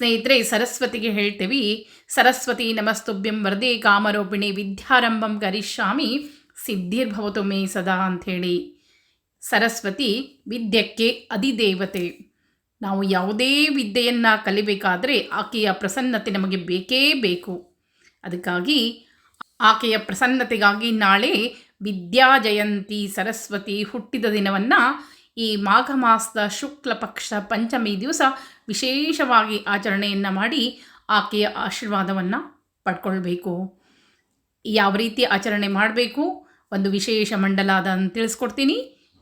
ಸ್ನೇಹಿತರೆ, ಸರಸ್ವತಿಗೆ ಹೇಳ್ತೀವಿ, ಸರಸ್ವತಿ ನಮಸ್ತುಭ್ಯಂ ವರದಿ, ಕಾಮರೂಪಿಣಿ ವಿದ್ಯಾರಂಭಂ ಕರಿಷ್ಯಾಮಿ, ಸಿದ್ಧಿರ್ಭವತು ಮೇ ಸದಾ ಅಂಥೇಳಿ. ಸರಸ್ವತಿ, ವಿದ್ಯಕ್ಕೆ ಅಧಿದೇವತೆ. ನಾವು ಯಾವುದೇ ವಿದ್ಯೆಯನ್ನು ಕಲಿಬೇಕಾದರೆ ಆಕೆಯ ಪ್ರಸನ್ನತೆ ನಮಗೆ ಬೇಕೇ ಬೇಕು. ಅದಕ್ಕಾಗಿ ಆಕೆಯ ಪ್ರಸನ್ನತೆಗಾಗಿ ನಾಳೆ ವಿದ್ಯಾ ಜಯಂತಿ ಸರಸ್ವತಿ ಹುಟ್ಟಿದ ದಿನವನ್ನು ಈ ಮಾಘ ಮಾಸದ ಶುಕ್ಲ ಪಕ್ಷ ಪಂಚಮಿ ದಿವಸ ವಿಶೇಷವಾಗಿ ಆಚರಣೆಯನ್ನು ಮಾಡಿ ಆಕೆಯ ಆಶೀರ್ವಾದವನ್ನು ಪಡ್ಕೊಳ್ಬೇಕು. ಯಾವ ರೀತಿ ಆಚರಣೆ ಮಾಡಬೇಕು? ಒಂದು ವಿಶೇಷ ಮಂಡಲ ಅದನ್ನು ತಿಳಿಸ್ಕೊಡ್ತೀನಿ.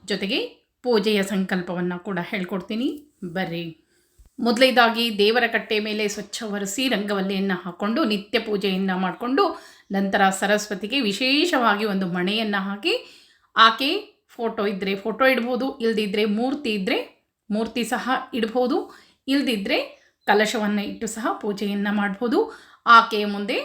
ಜೊತೆಗೆ ಪೂಜೆಯ ಸಂಕಲ್ಪವನ್ನು ಕೂಡ ಹೇಳ್ಕೊಡ್ತೀನಿ. ಬರ್ರಿ. ಮೊದಲೇದಾಗಿ ದೇವರ ಕಟ್ಟೆ ಮೇಲೆ ಸ್ವಚ್ಛ ಒರೆಸಿ ರಂಗವಲ್ಲಿಯನ್ನು ಹಾಕ್ಕೊಂಡು ನಿತ್ಯ ಪೂಜೆಯನ್ನು ಮಾಡಿಕೊಂಡು ನಂತರ ಸರಸ್ವತಿಗೆ ವಿಶೇಷವಾಗಿ ಒಂದು ಮಣೆಯನ್ನು ಹಾಕಿ ಆಕೆ ಫೋಟೋ ಇದ್ದರೆ ಫೋಟೋ ಇಡ್ಬೋದು, ಇಲ್ದಿದ್ರೆ ಮೂರ್ತಿ ಇದ್ದರೆ ಮೂರ್ತಿ ಸಹ ಇಡ್ಬೋದು, ಇಲ್ದಿದ್ರೆ ಕಲಶವನ್ನು ಇಟ್ಟು ಸಹ ಪೂಜೆಯನ್ನು ಮಾಡ್ಬೋದು. ಆಕೆಯ ಮುಂದೆ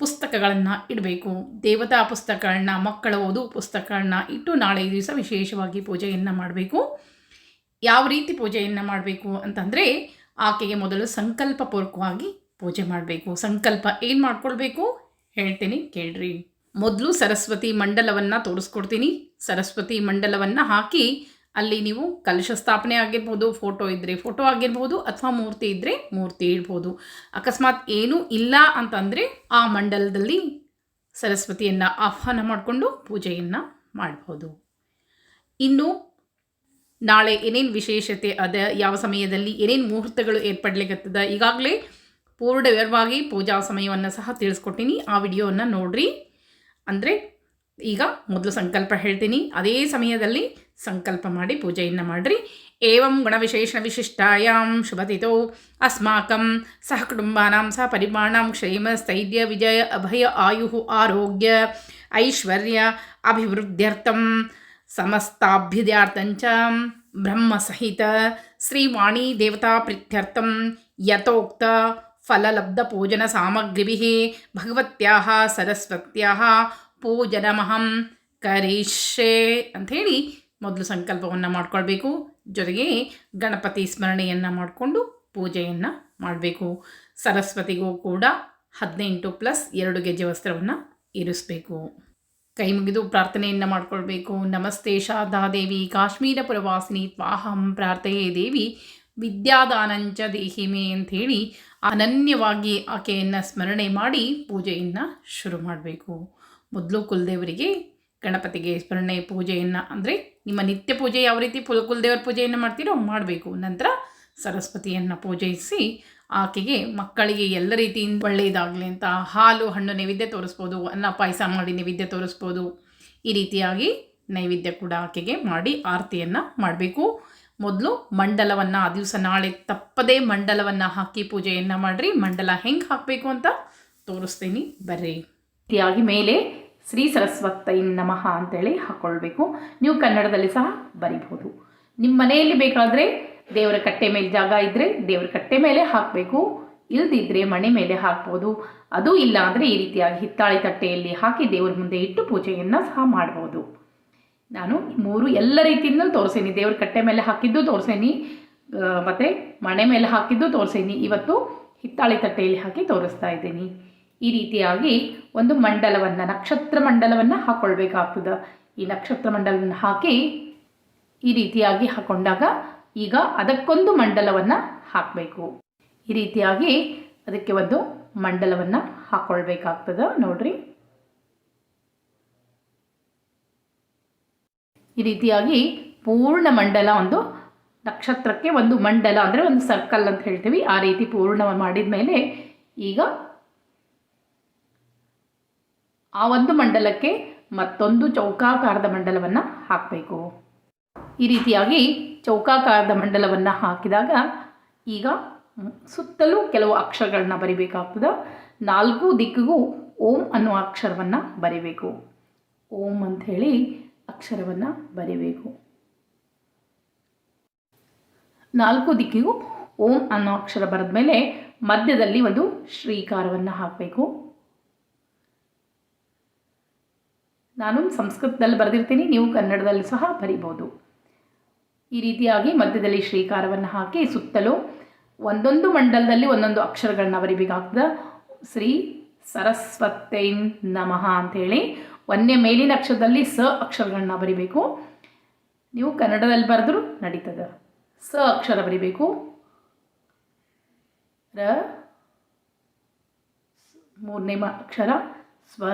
ಪುಸ್ತಕಗಳನ್ನು ಇಡಬೇಕು. ದೇವತಾ ಪುಸ್ತಕಗಳನ್ನ, ಮಕ್ಕಳ ಓದು ಪುಸ್ತಕಗಳನ್ನ ಇಟ್ಟು ನಾಳೆ ದಿವಸ ವಿಶೇಷವಾಗಿ ಪೂಜೆಯನ್ನು ಮಾಡಬೇಕು. ಯಾವ ರೀತಿ ಪೂಜೆಯನ್ನು ಮಾಡಬೇಕು ಅಂತಂದರೆ ಆಕೆಗೆ ಮೊದಲು ಸಂಕಲ್ಪಪೂರ್ವಕವಾಗಿ ಪೂಜೆ ಮಾಡಬೇಕು. ಸಂಕಲ್ಪ ಏನು ಮಾಡ್ಕೊಳ್ಬೇಕು? ಹೇಳ್ತೀನಿ, ಕೇಳ್ರಿ. ಮೊದಲು ಸರಸ್ವತಿ ಮಂಡಲವನ್ನು ತೋರಿಸ್ಕೊಡ್ತೀನಿ. ಸರಸ್ವತಿ ಮಂಡಲವನ್ನು ಹಾಕಿ ಅಲ್ಲಿ ನೀವು ಕಲಶ ಸ್ಥಾಪನೆ ಆಗಿರ್ಬೋದು ಫೋಟೋ ಇದ್ದರೆ ಫೋಟೋ ಆಗಿರ್ಬೋದು ಅಥವಾ ಮೂರ್ತಿ ಇದ್ದರೆ ಮೂರ್ತಿ ಇಡ್ಬೋದು ಅಕಸ್ಮಾತ್ ಏನೂ ಇಲ್ಲ ಅಂತಂದರೆ ಆ ಮಂಡಲದಲ್ಲಿ ಸರಸ್ವತಿಯನ್ನು ಆಹ್ವಾನ ಮಾಡಿಕೊಂಡು ಪೂಜೆಯನ್ನು ಮಾಡ್ಬೋದು. ಇನ್ನು ನಾಳೆ ಏನೇನು ವಿಶೇಷತೆ, ಅದ ಯಾವ ಸಮಯದಲ್ಲಿ ಏನೇನು ಮುಹೂರ್ತಗಳು ಏರ್ಪಡಲಿಕ್ಕತ್ತದ ಈಗಾಗಲೇ ಪೂರ್ಣ ವಿವರವಾಗಿ ಪೂಜಾ ಸಮಯವನ್ನು ಸಹ ತಿಳಿಸ್ಕೊಟ್ಟಿನಿ. ಆ ವಿಡಿಯೋವನ್ನು ನೋಡ್ರಿ. ಅಂದರೆ ಈಗ ಮೊದಲು ಸಂಕಲ್ಪ ಹೇಳ್ತೀನಿ. ಅದೇ ಸಮಯದಲ್ಲಿ ಸಂಕಲ್ಪ ಮಾಡಿ ಪೂಜೆಯನ್ನು ಮಾಡಿರಿ. ಏವಂ ಗುಣವಿಶೇಷಣ ವಿಶಿಷ್ಟಾಯಾಂ ಶುಭತಿಥೋ. ಅಸ್ಮಾಕಂ ಸಹ ಕುಟುಂಬಾನಾಂ ಸಹ ಪರಿಮಾಣಾಂ ಕ್ಷೇಮ ಸ್ಥೈರ್ಯ ವಿಜಯ ಅಭಯ ಆಯು ಆರೋಗ್ಯ ಐಶ್ವರ್ಯ ಅಭಿವೃದ್ಧ್ಯರ್ಥಂ ಸಮಸ್ತಾಭ್ಯುದಯಾರ್ಥಂಚ ಬ್ರಹ್ಮಸಹಿತ ಶ್ರೀವಾಣಿ ದೇವತಾ ಪ್ರೀತ್ಯರ್ಥಂ ಯಥೋಕ್ತ ಸಾಮಗ್ರಿಭಿ ಭಗವತ್ಯಾः ಸರಸ್ವತ್ಯಾः ಪೂಜನಮಹಂ ಕರಿಷ್ಯೆ ಅಂಥೇಳಿ ಮೊದಲು ಸಂಕಲ್ಪವನ್ನು ಮಾಡ್ಕೊಳ್ಬೇಕು. ಜೊತೆಗೆ ಗಣಪತಿ ಸ್ಮರಣೆಯನ್ನು ಮಾಡಿಕೊಂಡು ಪೂಜೆಯನ್ನು ಮಾಡಬೇಕು. ಸರಸ್ವತಿಗೂ ಕೂಡ ಹದಿನೆಂಟು ಪ್ಲಸ್ ಎರಡು ಗೆಜ್ಜೆ ವಸ್ತ್ರವನ್ನು ಇರಿಸಬೇಕು. ಕೈ ಮುಗಿದು ಪ್ರಾರ್ಥನೆಯನ್ನು ಮಾಡಿಕೊಳ್ಬೇಕು. ನಮಸ್ತೆ ಶಾರದಾದೇವಿ, ಕಾಶ್ಮೀರ ಪುರವಾಸಿನಿ, ತ್ವಾಹಂ ಪ್ರಾರ್ಥೆಯೇ ದೇವಿ, ವಿದ್ಯಾದಾನಂಚ ದೇಹಿಮೆ ಅಂಥೇಳಿ ಅನನ್ಯವಾಗಿ ಆಕೆಯನ್ನು ಸ್ಮರಣೆ ಮಾಡಿ ಪೂಜೆಯನ್ನು ಶುರು ಮಾಡಬೇಕು. ಮೊದಲು ಕುಲದೇವರಿಗೆ ಗಣಪತಿಗೆ ಸ್ಮರಣೆ ಪೂಜೆಯನ್ನು, ಅಂದರೆ ನಿಮ್ಮ ನಿತ್ಯ ಪೂಜೆ ಯಾವ ರೀತಿ ಪುಲ್ ಕುಲದೇವರ ಪೂಜೆಯನ್ನು ಮಾಡ್ತೀರೋ ಮಾಡಬೇಕು. ನಂತರ ಸರಸ್ವತಿಯನ್ನು ಪೂಜಿಸಿ ಆಕೆಗೆ ಮಕ್ಕಳಿಗೆ ಎಲ್ಲ ರೀತಿಯಿಂದ ಒಳ್ಳೆಯದಾಗಲಿ ಅಂತ ಹಾಲು, ಹಣ್ಣು ನೈವೇದ್ಯ ತೋರಿಸ್ಬೋದು, ಅನ್ನ, ಪಾಯಸ ಮಾಡಿ ನೈವೇದ್ಯ ತೋರಿಸ್ಬೋದು. ಈ ರೀತಿಯಾಗಿ ನೈವೇದ್ಯ ಕೂಡ ಆಕೆಗೆ ಮಾಡಿ ಆರತಿಯನ್ನು ಮಾಡಬೇಕು. ಮೊದಲು ಮಂಡಲವನ್ನು, ಆ ದಿವಸ ನಾಳೆ ತಪ್ಪದೇ ಮಂಡಲವನ್ನು ಹಾಕಿ ಪೂಜೆಯನ್ನು ಮಾಡಿರಿ. ಮಂಡಲ ಹೆಂಗೆ ಹಾಕಬೇಕು ಅಂತ ತೋರಿಸ್ತೀನಿ, ಬರ್ರಿ. ರೀತಿಯಾಗಿ ಮೇಲೆ ಶ್ರೀ ಸರಸ್ವತೈ ನಮಃ ಅಂತೇಳಿ ಹಾಕ್ಕೊಳ್ಬೇಕು ನೀವು ಕನ್ನಡದಲ್ಲಿ ಸಹ ಬರಿಬೋದು ನಿಮ್ಮ ಮನೆಯಲ್ಲಿ ಬೇಕಾದರೆ ದೇವರ ಕಟ್ಟೆ ಮೇಲೆ ಜಾಗ ಇದ್ದರೆ ದೇವರ ಕಟ್ಟೆ ಮೇಲೆ ಹಾಕಬೇಕು. ಇಲ್ದಿದ್ರೆ ಮಣೆ ಮೇಲೆ ಹಾಕ್ಬೋದು. ಅದು ಇಲ್ಲ ಅಂದರೆ ಈ ರೀತಿಯಾಗಿ ಹಿತ್ತಾಳೆ ತಟ್ಟೆಯಲ್ಲಿ ಹಾಕಿ ದೇವರ ಮುಂದೆ ಇಟ್ಟು ಪೂಜೆಯನ್ನು ಸಹ ಮಾಡ್ಬೋದು. ನಾನು ಮೂರು ಎಲ್ಲ ರೀತಿಯಿಂದಲೂ ತೋರಿಸೇನಿ. ದೇವ್ರ ಕಟ್ಟೆ ಮೇಲೆ ಹಾಕಿದ್ದು ತೋರಿಸೇನಿ. ಮತ್ತು ಮನೆ ಮೇಲೆ ಹಾಕಿದ್ದು ತೋರಿಸೇನಿ. ಇವತ್ತು ಹಿತ್ತಾಳೆ ತಟ್ಟೆಯಲ್ಲಿ ಹಾಕಿ ತೋರಿಸ್ತಾ ಇದ್ದೀನಿ. ಈ ರೀತಿಯಾಗಿ ಒಂದು ಮಂಡಲವನ್ನು, ನಕ್ಷತ್ರ ಮಂಡಲವನ್ನು ಹಾಕ್ಕೊಳ್ಬೇಕಾಗ್ತದೆ ಈ ನಕ್ಷತ್ರ ಮಂಡಲವನ್ನು ಹಾಕಿ ಈ ರೀತಿಯಾಗಿ ಹಾಕೊಂಡಾಗ ಈಗ ಅದಕ್ಕೊಂದು ಮಂಡಲವನ್ನು ಹಾಕಬೇಕು. ಈ ರೀತಿಯಾಗಿ ಅದಕ್ಕೆ ಒಂದು ಮಂಡಲವನ್ನು ಹಾಕ್ಕೊಳ್ಬೇಕಾಗ್ತದೆ ನೋಡ್ರಿ. ಈ ರೀತಿಯಾಗಿ ಪೂರ್ಣ ಮಂಡಲ ಒಂದು ನಕ್ಷತ್ರಕ್ಕೆ ಒಂದು ಮಂಡಲ ಅಂದರೆ ಒಂದು ಸರ್ಕಲ್ ಅಂತ ಹೇಳ್ತೀವಿ. ಆ ರೀತಿ ಪೂರ್ಣ ಮಾಡಿದ ಮೇಲೆ ಈಗ ಆ ಒಂದು ಮಂಡಲಕ್ಕೆ ಮತ್ತೊಂದು ಚೌಕಾಕಾರದ ಮಂಡಲವನ್ನು ಹಾಕಬೇಕು. ಈ ರೀತಿಯಾಗಿ ಚೌಕಾಕಾರದ ಮಂಡಲವನ್ನು ಹಾಕಿದಾಗ ಈಗ ಸುತ್ತಲೂ ಕೆಲವು ಅಕ್ಷರಗಳನ್ನ ಬರಿಬೇಕಾಗ್ತದೆ. ನಾಲ್ಕು ದಿಕ್ಕಿಗೂ ಓಂ ಅನ್ನುವ ಅಕ್ಷರವನ್ನು ಬರಿಬೇಕು. ಓಂ ಅಂಥೇಳಿ ಅಕ್ಷರವನ್ನು ಬರಿಬೇಕು. ನಾಲ್ಕು ದಿಕ್ಕಿಗೂ ಓಂ ಅನ್ನೋ ಅಕ್ಷರ ಬರೆದ ಮೇಲೆ ಮಧ್ಯದಲ್ಲಿ ಒಂದು ಶ್ರೀಕಾರವನ್ನು ಹಾಕಬೇಕು. ನಾನು ಸಂಸ್ಕೃತದಲ್ಲಿ ಬರೆದಿರ್ತೀನಿ, ನೀವು ಕನ್ನಡದಲ್ಲಿ ಸಹ ಬರಿಬೋದು ಈ ರೀತಿಯಾಗಿ ಮಧ್ಯದಲ್ಲಿ ಶ್ರೀಕಾರವನ್ನು ಹಾಕಿ ಸುತ್ತಲೂ ಒಂದೊಂದು ಮಂಡಲದಲ್ಲಿ ಒಂದೊಂದು ಅಕ್ಷರಗಳನ್ನ ಬರಿಬೇಕಾಗ್ತದೆ. ಶ್ರೀ ಸರಸ್ವತೈ ನಮಃ ಅಂಥೇಳಿ ಒಂದೇ ಮೇಲಿನ ಅಕ್ಷರದಲ್ಲಿ ಸ ಅಕ್ಷರಗಳನ್ನ ಬರಿಬೇಕು. ನೀವು ಕನ್ನಡದಲ್ಲಿ ಬರೆದ್ರು ನಡೀತದೆ. ಸ ಅಕ್ಷರ ಬರಿಬೇಕು. ರ ಮೂರನೇ ಅಕ್ಷರ, ಸ್ವ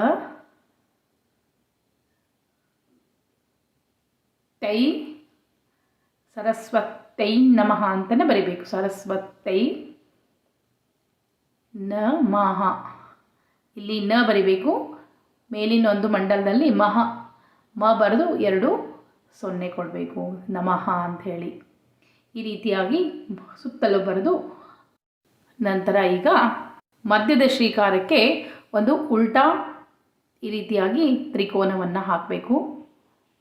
ತೈ ಸರಸ್ವತೈ ನಮಃ ಅಂತಲೇ ಬರಿಬೇಕು. ಸರಸ್ವತೈ ನಮಃ. ಇಲ್ಲಿ ನ ಬರಿಬೇಕು. ಮೇಲಿನ ಒಂದು ಮಂಡಲದಲ್ಲಿ ಮಹ, ಮ ಬರೆದು ಎರಡು ಸೊನ್ನೆ ಕೊಡಬೇಕು. ನಮಃ ಅಂಥೇಳಿ ಈ ರೀತಿಯಾಗಿ ಸುತ್ತಲೂ ಬರೆದು ನಂತರ ಈಗ ಮಧ್ಯದ ಶ್ರೀಕಾರಕ್ಕೆ ಒಂದು ಉಲ್ಟಾ ಈ ರೀತಿಯಾಗಿ ತ್ರಿಕೋನವನ್ನು ಹಾಕಬೇಕು.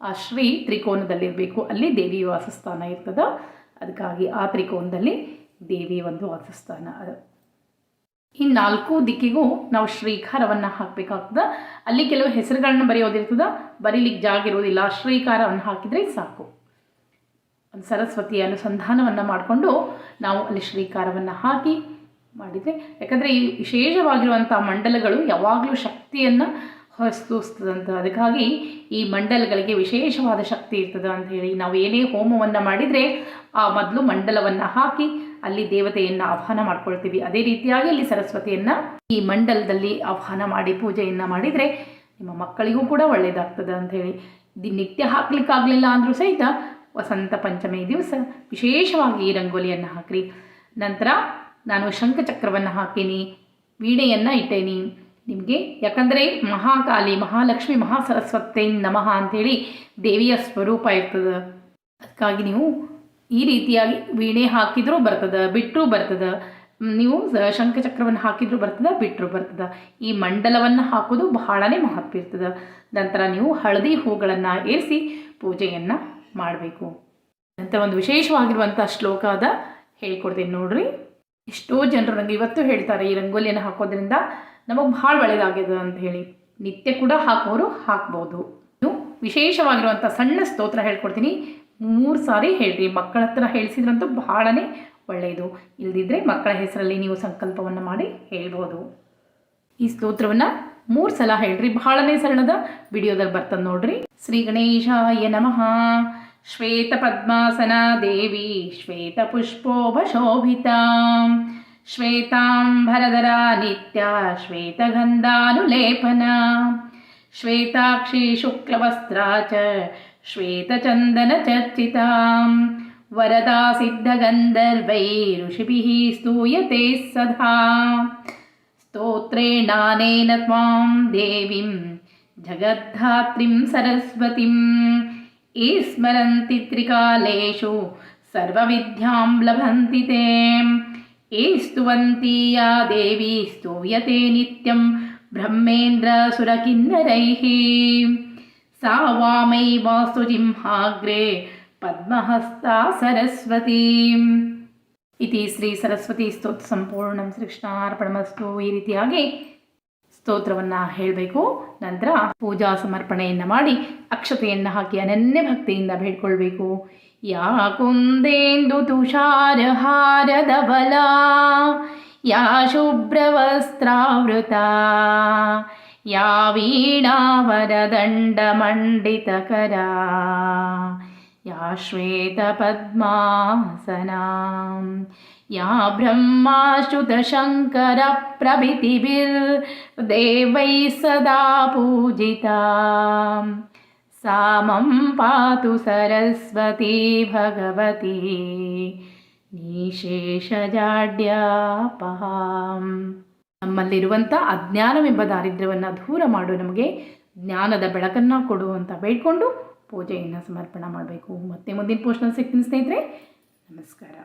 ಆ ಶ್ರೀ ತ್ರಿಕೋನದಲ್ಲಿರಬೇಕು. ಅಲ್ಲಿ ದೇವಿ ವಾಸಸ್ಥಾನ ಇರ್ತದೆ. ಅದಕ್ಕಾಗಿ ಆ ತ್ರಿಕೋನದಲ್ಲಿ ದೇವಿ ಒಂದು ವಾಸಸ್ಥಾನ. ಅದು ಈ ನಾಲ್ಕು ದಿಕ್ಕಿಗೂ ನಾವು ಶ್ರೀಕಾರವನ್ನು ಹಾಕಬೇಕಾಗ್ತದೆ. ಅಲ್ಲಿ ಕೆಲವು ಹೆಸರುಗಳನ್ನ ಬರೆಯೋದಿರ್ತದ. ಬರೀಲಿಕ್ಕೆ ಜಾಗ ಇರೋದಿಲ್ಲ ಶ್ರೀಕಾರವನ್ನು ಹಾಕಿದರೆ ಸಾಕು. ಒಂದು ಸರಸ್ವತಿಯ ಅನುಸಂಧಾನವನ್ನು ಮಾಡಿಕೊಂಡು ನಾವು ಅಲ್ಲಿ ಶ್ರೀಕಾರವನ್ನು ಹಾಕಿ ಮಾಡಿದರೆ, ಯಾಕಂದರೆ ಈ ವಿಶೇಷವಾಗಿರುವಂಥ ಮಂಡಲಗಳು ಯಾವಾಗಲೂ ಶಕ್ತಿಯನ್ನು ಹೊರತೂಸ್ತದಂತ ಅದಕ್ಕಾಗಿ ಈ ಮಂಡಲಗಳಿಗೆ ವಿಶೇಷವಾದ ಶಕ್ತಿ ಇರ್ತದೆ ಅಂತ ಹೇಳಿ ನಾವು ಏನೇ ಹೋಮವನ್ನು ಮಾಡಿದರೆ ಆ ಮೊದಲು ಮಂಡಲವನ್ನು ಹಾಕಿ ಅಲ್ಲಿ ದೇವತೆಯನ್ನು ಆಹ್ವಾನ ಮಾಡ್ಕೊಳ್ತೀವಿ. ಅದೇ ರೀತಿಯಾಗಿ ಅಲ್ಲಿ ಸರಸ್ವತಿಯನ್ನು ಈ ಮಂಡಲದಲ್ಲಿ ಆಹ್ವಾನ ಮಾಡಿ ಪೂಜೆಯನ್ನು ಮಾಡಿದರೆ ನಿಮ್ಮ ಮಕ್ಕಳಿಗೂ ಕೂಡ ಒಳ್ಳೆಯದಾಗ್ತದೆ ಅಂತ ಹೇಳಿ. ನಿತ್ಯ ಹಾಕ್ಲಿಕ್ಕಾಗಲಿಲ್ಲ ಅಂದರೂ ಸಹಿತ ವಸಂತ ಪಂಚಮಿ ದಿವಸ ವಿಶೇಷವಾಗಿ ಈ ರಂಗೋಲಿಯನ್ನು ಹಾಕ್ರಿ. ನಂತರ ನಾನು ಶಂಖಚಕ್ರವನ್ನು ಹಾಕೀನಿ, ವೀಣೆಯನ್ನು ಇಟ್ಟೇನಿ. ನಿಮಗೆ. ಯಾಕಂದರೆ ಮಹಾಕಾಲಿ, ಮಹಾಲಕ್ಷ್ಮಿ, ಮಹಾಸರಸ್ವತಿ ನಮಃ ಅಂಥೇಳಿ ದೇವಿಯ ಸ್ವರೂಪ ಇರ್ತದೆ. ಅದಕ್ಕಾಗಿ ನೀವು ಈ ರೀತಿಯಾಗಿ ವೀಣೆ ಹಾಕಿದರೂ ಬರ್ತದೆ ಬಿಟ್ಟರೂ ಬರ್ತದೆ. ನೀವು ಶಂಖಚಕ್ರವನ್ನು ಹಾಕಿದರೂ ಬರ್ತದೆ ಬಿಟ್ಟರೂ ಬರ್ತದೆ. ಈ ಮಂಡಲವನ್ನು ಹಾಕೋದು ಬಹಳನೇ ಮಹತ್ವ ಇರ್ತದೆ. ನಂತರ ನೀವು ಹಳದಿ ಹೂಗಳನ್ನು ಏರಿಸಿ ಪೂಜೆಯನ್ನು ಮಾಡಬೇಕು. ಅಂತ ಒಂದು ವಿಶೇಷವಾಗಿರುವಂಥ ಶ್ಲೋಕ ಅದ ಹೇಳ್ಕೊಡ್ತೀನಿ ನೋಡ್ರಿ. ಎಷ್ಟೋ ಜನರು ನನಗೆ ಇವತ್ತು ಹೇಳ್ತಾರೆ ಈ ರಂಗೋಲಿಯನ್ನು ಹಾಕೋದ್ರಿಂದ. ನಮಗೆ ಭಾಳ ಒಳ್ಳೆಯದಾಗ್ಯದ ಅಂತ ಹೇಳಿ ನಿತ್ಯ ಕೂಡ ಹಾಕೋರು ಹಾಕ್ಬೋದು. ಇನ್ನು ವಿಶೇಷವಾಗಿರುವಂಥ ಸಣ್ಣ ಸ್ತೋತ್ರ ಹೇಳ್ಕೊಡ್ತೀನಿ. ಮೂರು ಸಾರಿ ಹೇಳ್ರಿ, ಮಕ್ಕಳ ಹತ್ರ ಹೇಳಿಸಿದ್ರಂತೂ ಬಹಳನೇ ಒಳ್ಳೆಯದು ಇಲ್ದಿದ್ರೆ ಮಕ್ಕಳ ಹೆಸರಲ್ಲಿ ನೀವು ಸಂಕಲ್ಪವನ್ನು ಮಾಡಿ ಹೇಳ್ಬೋದು. ಈ ಸ್ತೋತ್ರವನ್ನು ಮೂರು ಸಲ ಹೇಳ್ರಿ ಬಹಳನೇ ಸರಳದ ವಿಡಿಯೋದಲ್ಲಿ ಬರ್ತದೆ ನೋಡ್ರಿ. ಶ್ರೀ ಗಣೇಶಾಯ ನಮಃ. ಶ್ವೇತ ಪದ್ಮಾಸನ ದೇವಿ, ಶ್ವೇತ ಪುಷ್ಪೋಭಶೋಭಿತ ಶ್ವೇತಾಂಬರಧರ श्वेतां नित्या श्वेतगन्धानुलेपना। श्वेताक्षी शुक्लवस्त्रा च श्वेतचन्दनचर्चितां वरदा सिद्धगन्धर्वै ऋषिभिः स्तूयते सदा। स्तोत्रेणानेन त्वां देवीं जगद्धात्रीं सरस्वतीं। विस्मरन्ति त्रिकालेषु सर्वविद्यां लभन्ति ते। ईस्तुवन्ती या देवी स्तूयते नित्यं ब्रह्मेन्द्रसुरकिन्नरैः सा वामै वास्तुजिह्माग्रे पद्महस्ता सरस्वतीम् ಇತಿ ಶ್ರೀ ಸರಸ್ವತಿ ಸ್ತೋತ್ರ ಸಂಪೂರ್ಣ ಶ್ರೀಕೃಷ್ಣಾರ್ಪಣಮಸ್ತು ಈ ರೀತಿಯಾಗಿ ಸ್ತೋತ್ರವನ್ನು ಹೇಳಬೇಕು ನಂತರ ಪೂಜಾ ಸಮರ್ಪಣೆಯನ್ನು ಮಾಡಿ ಅಕ್ಷತೆಯನ್ನು ಹಾಕಿ ಅನನ್ಯ ಭಕ್ತಿಯಿಂದ ಬೇಡ್ಕೊಳ್ಬೇಕು या कुन्देन्दुतुषारहारदबला या शुभ्रवस्त्रावृता या वीणावरदण्डमण्डितकरा या श्वेतपद्मासनां या ब्रह्माश्रुतशङ्करप्रभृतिभिर्देवैः सदा पूजिता। सा मम पातु सरस्वती भगवती ನಿಶೇಷಜಾಡ್ಯಾಪಹಾಂ ನಮ್ಮಲ್ಲಿರುವಂಥ ಅಜ್ಞಾನವೆಂಬ ದಾರಿದ್ರ್ಯವನ್ನು ದೂರ ಮಾಡು ನಮಗೆ ಜ್ಞಾನದ ಬೆಳಕನ್ನು ಕೊಡು ಅಂತ ಬೇಡ್ಕೊಂಡು ಪೂಜೆಯನ್ನು ಸಮರ್ಪಣೆ ಮಾಡಬೇಕು ಮತ್ತೆ ಮುಂದಿನ ಪೋಸ್ಟ್ನಲ್ಲಿ ಸಿಗ್ತೀನಿ ಸ್ನೇಹಿತರೆ ನಮಸ್ಕಾರ